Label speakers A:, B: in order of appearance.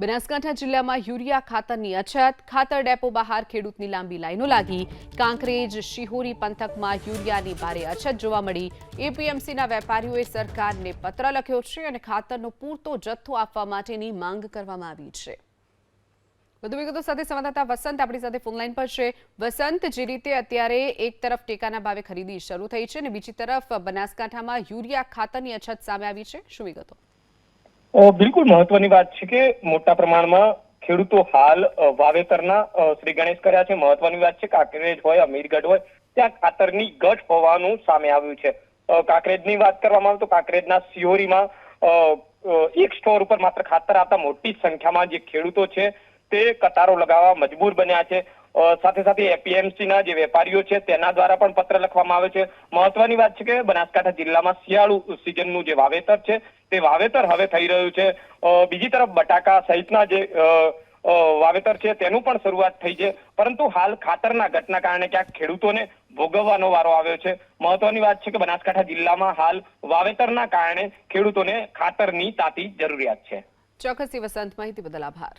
A: બનાસકાંઠા જિલ્લામાં યુરિયા ખાતરની અછત, ખાતર ડેપો બહાર ખેડૂતની લાંબી લાઈનો લાગી. કાંકરેજ, શિહોરી પંથકમાં યુરિયાની ભારે અછત જોવા મળી. એપીએમસીના વેપારીઓએ સરકારને પત્ર લખ્યો છે અને ખાતરનો પૂરતો જથ્થો આપવા માટેની માંગ કરવામાં આવી છે. વધુ વિગતો સાથે સંવાદદાતા વસંત આપણી સાથે ફોનલાઈન પર છે. વસંત, જે રીતે અત્યારે એક તરફ ટેકાના ભાવે ખરીદી શરૂ થઈ છે અને બીજી તરફ બનાસકાંઠામાં યુરિયા ખાતરની અછત સામે આવી છે. શું વિગતો?
B: બિલકુલ મહત્વની વાત છે કે મોટા પ્રમાણમાં ખેડૂતો હાલ વાવેતરના શ્રી ગણેશ કર્યા છે. મહત્વની વાત છે કાંકરેજ હોય અમીરગઢ હોય, ત્યાં ખાતરની ઘટ હોવાનું સામે આવ્યું છે. કાંકરેજની વાત કરવામાં આવે તો કાંકરેજના સિયોરીમાં એક સ્ટોર ઉપર માત્ર ખાતર આપતા મોટી સંખ્યામાં જે ખેડૂતો છે, તે કતારો લગાવવા મજબૂર બન્યા છે. સાથે સાથે એપીએમસી ના જે વેપારીઓ છે, તેના દ્વારા પણ પત્ર લખવામાં આવે છે. મહત્વની વાત છે કે બનાસકાંઠા જિલ્લામાં શિયાળુ સિઝનનું જે વાવેતર છે, તે વાવેતર હવે થઈ રહ્યું છે. બીજી તરફ બટાકા સહિતના જે વાવેતર છે, તેનું પણ શરૂઆત થઈ છે. પરંતુ હાલ ખાતરના ઘટના કારણે ક્યાંક ખેડૂતોને ભોગવવાનો વારો આવ્યો છે. મહત્વની વાત છે કે બનાસકાંઠા જિલ્લામાં હાલ વાવેતરના કારણે ખેડૂતોને ખાતરની તાતી જરૂરિયાત છે.
A: ચોક્કસથી વસંત માહિતી બદલ આભાર.